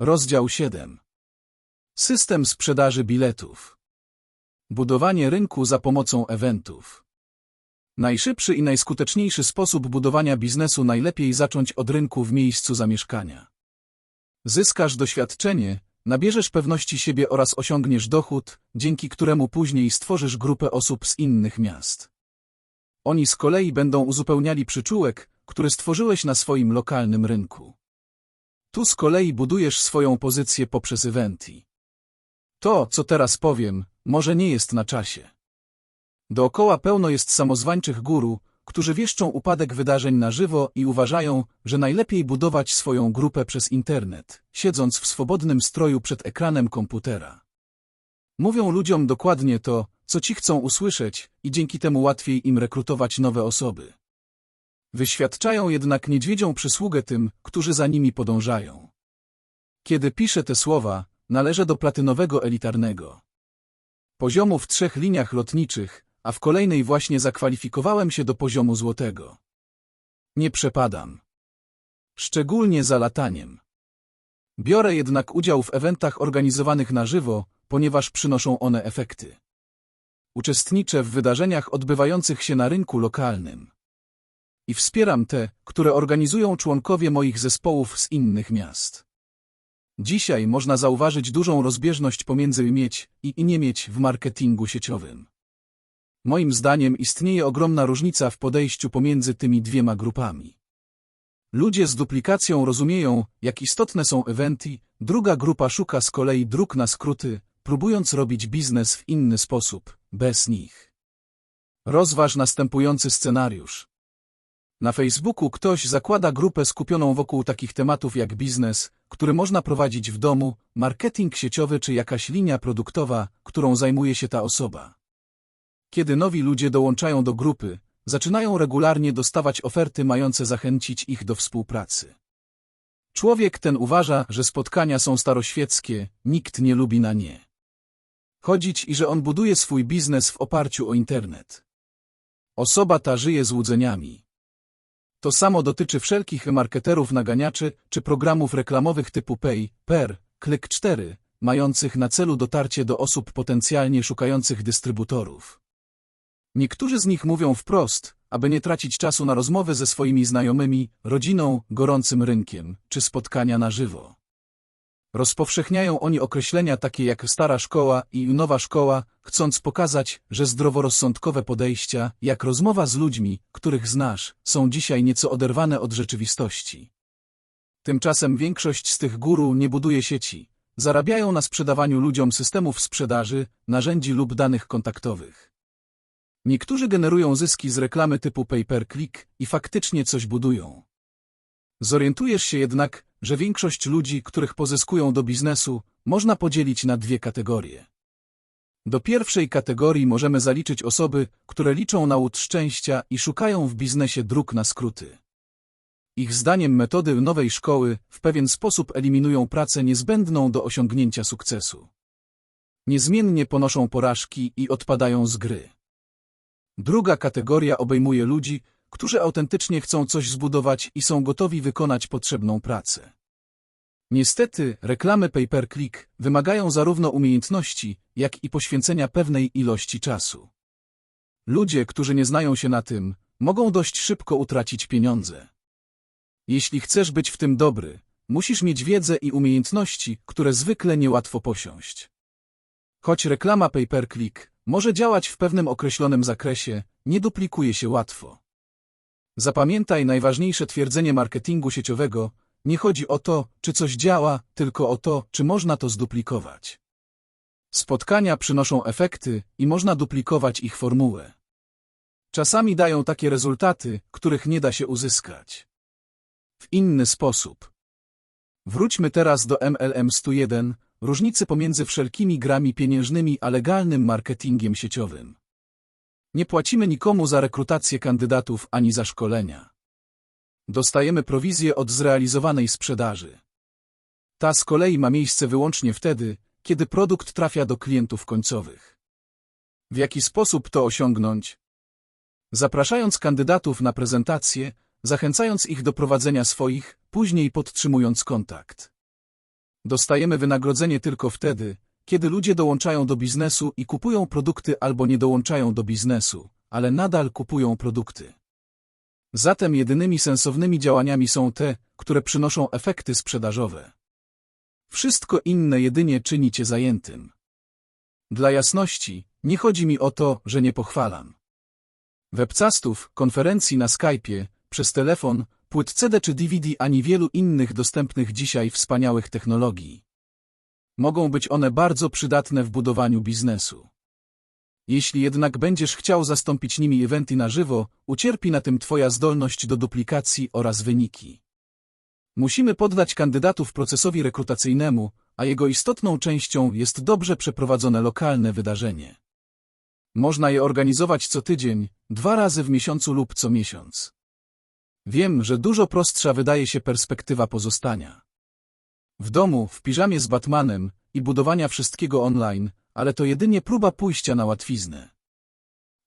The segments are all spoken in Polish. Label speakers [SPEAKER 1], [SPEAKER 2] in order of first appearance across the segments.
[SPEAKER 1] Rozdział 7. System sprzedaży biletów. Budowanie rynku za pomocą eventów. Najszybszy i najskuteczniejszy sposób budowania biznesu najlepiej zacząć od rynku w miejscu zamieszkania. Zyskasz doświadczenie, nabierzesz pewności siebie oraz osiągniesz dochód, dzięki któremu później stworzysz grupę osób z innych miast. Oni z kolei będą uzupełniali przyczółek, który stworzyłeś na swoim lokalnym rynku. Tu z kolei budujesz swoją pozycję poprzez eventy. To, co teraz powiem, może nie jest na czasie. Dookoła pełno jest samozwańczych guru, którzy wieszczą upadek wydarzeń na żywo i uważają, że najlepiej budować swoją grupę przez internet, siedząc w swobodnym stroju przed ekranem komputera. Mówią ludziom dokładnie to, co ci chcą usłyszeć i dzięki temu łatwiej im rekrutować nowe osoby. Wyświadczają jednak niedźwiedzią przysługę tym, którzy za nimi podążają. Kiedy piszę te słowa, należę do platynowego elitarnego poziomu w trzech liniach lotniczych, a w kolejnej właśnie zakwalifikowałem się do poziomu złotego. Nie przepadam. Szczególnie za lataniem. Biorę jednak udział w eventach organizowanych na żywo, ponieważ przynoszą one efekty. Uczestniczę w wydarzeniach odbywających się na rynku lokalnym. I wspieram te, które organizują członkowie moich zespołów z innych miast. Dzisiaj można zauważyć dużą rozbieżność pomiędzy mieć i nie mieć w marketingu sieciowym. Moim zdaniem istnieje ogromna różnica w podejściu pomiędzy tymi dwiema grupami. Ludzie z duplikacją rozumieją, jak istotne są eventy, druga grupa szuka z kolei dróg na skróty, próbując robić biznes w inny sposób, bez nich. Rozważ następujący scenariusz. Na Facebooku ktoś zakłada grupę skupioną wokół takich tematów jak biznes, który można prowadzić w domu, marketing sieciowy czy jakaś linia produktowa, którą zajmuje się ta osoba. Kiedy nowi ludzie dołączają do grupy, zaczynają regularnie dostawać oferty mające zachęcić ich do współpracy. Człowiek ten uważa, że spotkania są staroświeckie, nikt nie lubi na nie. Chodzić i że on buduje swój biznes w oparciu o internet. Osoba ta żyje złudzeniami. To samo dotyczy wszelkich marketerów naganiaczy czy programów reklamowych typu Pay, Per, Klik 4, mających na celu dotarcie do osób potencjalnie szukających dystrybutorów. Niektórzy z nich mówią wprost, aby nie tracić czasu na rozmowy ze swoimi znajomymi, rodziną, gorącym rynkiem, czy spotkania na żywo. Rozpowszechniają oni określenia takie jak stara szkoła i nowa szkoła, chcąc pokazać, że zdroworozsądkowe podejścia, jak rozmowa z ludźmi, których znasz, są dzisiaj nieco oderwane od rzeczywistości. Tymczasem większość z tych guru nie buduje sieci. Zarabiają na sprzedawaniu ludziom systemów sprzedaży, narzędzi lub danych kontaktowych. Niektórzy generują zyski z reklamy typu pay-per-click i faktycznie coś budują. Zorientujesz się jednak, że większość ludzi, których pozyskują do biznesu, można podzielić na dwie kategorie. Do pierwszej kategorii możemy zaliczyć osoby, które liczą na łód szczęścia i szukają w biznesie dróg na skróty. Ich zdaniem metody nowej szkoły w pewien sposób eliminują pracę niezbędną do osiągnięcia sukcesu. Niezmiennie ponoszą porażki i odpadają z gry. Druga kategoria obejmuje ludzi, którzy autentycznie chcą coś zbudować i są gotowi wykonać potrzebną pracę. Niestety, reklamy pay-per-click wymagają zarówno umiejętności, jak i poświęcenia pewnej ilości czasu. Ludzie, którzy nie znają się na tym, mogą dość szybko utracić pieniądze. Jeśli chcesz być w tym dobry, musisz mieć wiedzę i umiejętności, które zwykle niełatwo posiąść. Choć reklama pay-per-click może działać w pewnym określonym zakresie, nie duplikuje się łatwo. Zapamiętaj najważniejsze twierdzenie marketingu sieciowego, nie chodzi o to, czy coś działa, tylko o to, czy można to zduplikować. Spotkania przynoszą efekty i można duplikować ich formułę. Czasami dają takie rezultaty, których nie da się uzyskać. W inny sposób. Wróćmy teraz do MLM 101, różnicy pomiędzy wszelkimi grami pieniężnymi a legalnym marketingiem sieciowym. Nie płacimy nikomu za rekrutację kandydatów ani za szkolenia. Dostajemy prowizję od zrealizowanej sprzedaży. Ta z kolei ma miejsce wyłącznie wtedy, kiedy produkt trafia do klientów końcowych. W jaki sposób to osiągnąć? Zapraszając kandydatów na prezentację, zachęcając ich do prowadzenia swoich, później podtrzymując kontakt. Dostajemy wynagrodzenie tylko wtedy, kiedy ludzie dołączają do biznesu i kupują produkty albo nie dołączają do biznesu, ale nadal kupują produkty. Zatem jedynymi sensownymi działaniami są te, które przynoszą efekty sprzedażowe. Wszystko inne jedynie czyni cię zajętym. Dla jasności, nie chodzi mi o to, że nie pochwalam. Webcastów, konferencji na Skype'ie, przez telefon, płyt CD czy DVD ani wielu innych dostępnych dzisiaj wspaniałych technologii. Mogą być one bardzo przydatne w budowaniu biznesu. Jeśli jednak będziesz chciał zastąpić nimi eventy na żywo, ucierpi na tym Twoja zdolność do duplikacji oraz wyniki. Musimy poddać kandydatów procesowi rekrutacyjnemu, a jego istotną częścią jest dobrze przeprowadzone lokalne wydarzenie. Można je organizować co tydzień, dwa razy w miesiącu lub co miesiąc. Wiem, że dużo prostsza wydaje się perspektywa pozostania. W domu, w piżamie z Batmanem i budowania wszystkiego online, ale to jedynie próba pójścia na łatwiznę.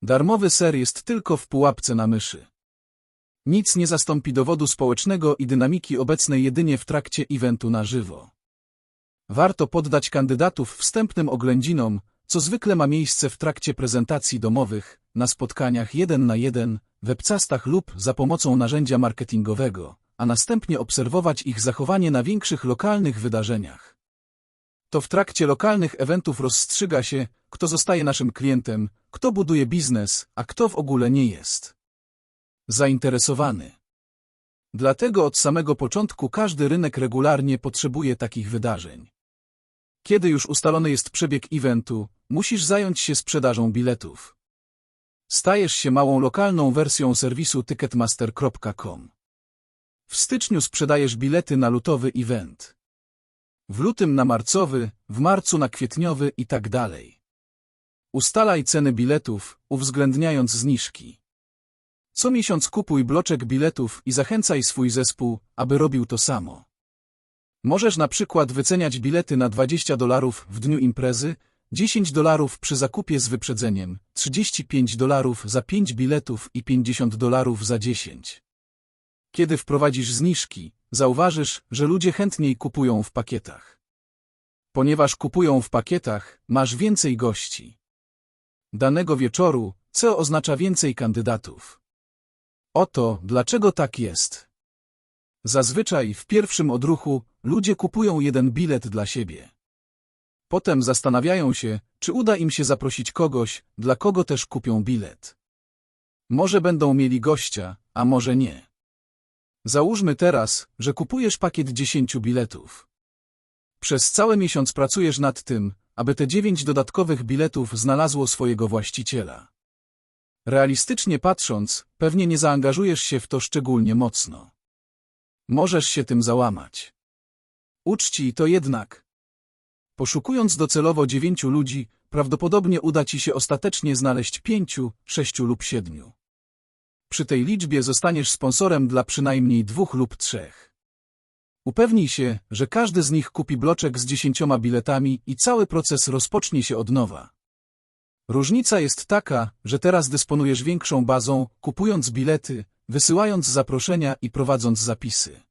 [SPEAKER 1] Darmowy ser jest tylko w pułapce na myszy. Nic nie zastąpi dowodu społecznego i dynamiki obecnej jedynie w trakcie eventu na żywo. Warto poddać kandydatów wstępnym oględzinom, co zwykle ma miejsce w trakcie prezentacji domowych, na spotkaniach jeden na jeden, webcastach lub za pomocą narzędzia marketingowego, a następnie obserwować ich zachowanie na większych lokalnych wydarzeniach. To w trakcie lokalnych eventów rozstrzyga się, kto zostaje naszym klientem, kto buduje biznes, a kto w ogóle nie jest zainteresowany. Dlatego od samego początku każdy rynek regularnie potrzebuje takich wydarzeń. Kiedy już ustalony jest przebieg eventu, musisz zająć się sprzedażą biletów. Stajesz się małą lokalną wersją serwisu ticketmaster.com. W styczniu sprzedajesz bilety na lutowy event. W lutym na marcowy, w marcu na kwietniowy i tak dalej. Ustalaj ceny biletów, uwzględniając zniżki. Co miesiąc kupuj bloczek biletów i zachęcaj swój zespół, aby robił to samo. Możesz na przykład wyceniać bilety na 20 dolarów w dniu imprezy, 10 dolarów przy zakupie z wyprzedzeniem, 35 dolarów za 5 biletów i 50 dolarów za 10. Kiedy wprowadzisz zniżki, zauważysz, że ludzie chętniej kupują w pakietach. Ponieważ kupują w pakietach, masz więcej gości. Danego wieczoru, co oznacza więcej kandydatów. Oto, dlaczego tak jest. Zazwyczaj w pierwszym odruchu ludzie kupują jeden bilet dla siebie. Potem zastanawiają się, czy uda im się zaprosić kogoś, dla kogo też kupią bilet. Może będą mieli gościa, a może nie. Załóżmy teraz, że kupujesz pakiet 10 biletów. Przez cały miesiąc pracujesz nad tym, aby te 9 dodatkowych biletów znalazło swojego właściciela. Realistycznie patrząc, pewnie nie zaangażujesz się w to szczególnie mocno. Możesz się tym załamać. Uczci to jednak. Poszukując docelowo dziewięciu ludzi, prawdopodobnie uda ci się ostatecznie znaleźć pięciu, sześciu lub siedmiu. Przy tej liczbie zostaniesz sponsorem dla przynajmniej dwóch lub trzech. Upewnij się, że każdy z nich kupi bloczek z dziesięcioma biletami i cały proces rozpocznie się od nowa. Różnica jest taka, że teraz dysponujesz większą bazą, kupując bilety, wysyłając zaproszenia i prowadząc zapisy.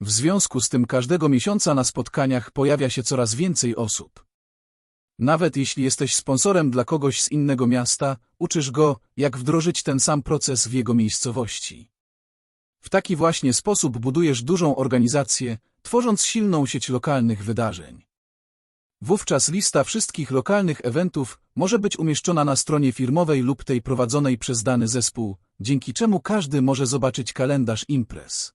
[SPEAKER 1] W związku z tym każdego miesiąca na spotkaniach pojawia się coraz więcej osób. Nawet jeśli jesteś sponsorem dla kogoś z innego miasta, uczysz go, jak wdrożyć ten sam proces w jego miejscowości. W taki właśnie sposób budujesz dużą organizację, tworząc silną sieć lokalnych wydarzeń. Wówczas lista wszystkich lokalnych eventów może być umieszczona na stronie firmowej lub tej prowadzonej przez dany zespół, dzięki czemu każdy może zobaczyć kalendarz imprez.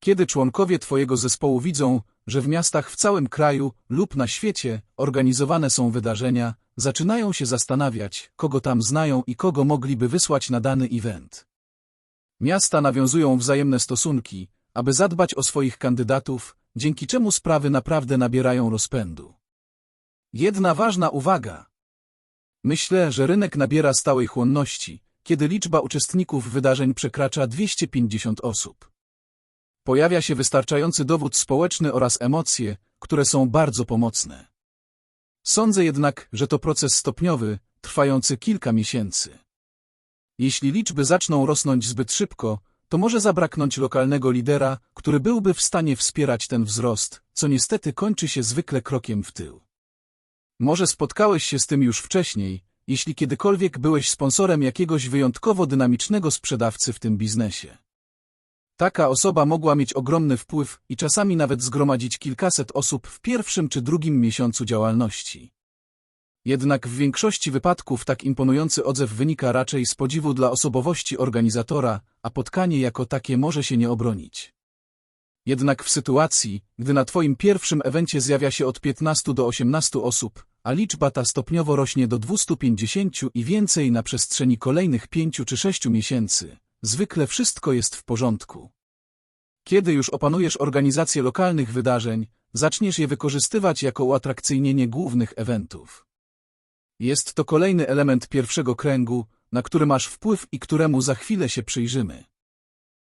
[SPEAKER 1] Kiedy członkowie Twojego zespołu widzą, że w miastach w całym kraju lub na świecie organizowane są wydarzenia, zaczynają się zastanawiać, kogo tam znają i kogo mogliby wysłać na dany event. Miasta nawiązują wzajemne stosunki, aby zadbać o swoich kandydatów, dzięki czemu sprawy naprawdę nabierają rozpędu. Jedna ważna uwaga. Myślę, że rynek nabiera stałej chłonności, kiedy liczba uczestników wydarzeń przekracza 250 osób. Pojawia się wystarczający dowód społeczny oraz emocje, które są bardzo pomocne. Sądzę jednak, że to proces stopniowy, trwający kilka miesięcy. Jeśli liczby zaczną rosnąć zbyt szybko, to może zabraknąć lokalnego lidera, który byłby w stanie wspierać ten wzrost, co niestety kończy się zwykle krokiem w tył. Może spotkałeś się z tym już wcześniej, jeśli kiedykolwiek byłeś sponsorem jakiegoś wyjątkowo dynamicznego sprzedawcy w tym biznesie. Taka osoba mogła mieć ogromny wpływ i czasami nawet zgromadzić kilkaset osób w pierwszym czy drugim miesiącu działalności. Jednak w większości wypadków tak imponujący odzew wynika raczej z podziwu dla osobowości organizatora, a spotkanie jako takie może się nie obronić. Jednak w sytuacji, gdy na Twoim pierwszym evencie zjawia się od 15 do 18 osób, a liczba ta stopniowo rośnie do 250 i więcej na przestrzeni kolejnych 5 czy 6 miesięcy, zwykle wszystko jest w porządku. Kiedy już opanujesz organizację lokalnych wydarzeń, zaczniesz je wykorzystywać jako uatrakcyjnienie głównych eventów. Jest to kolejny element pierwszego kręgu, na który masz wpływ i któremu za chwilę się przyjrzymy.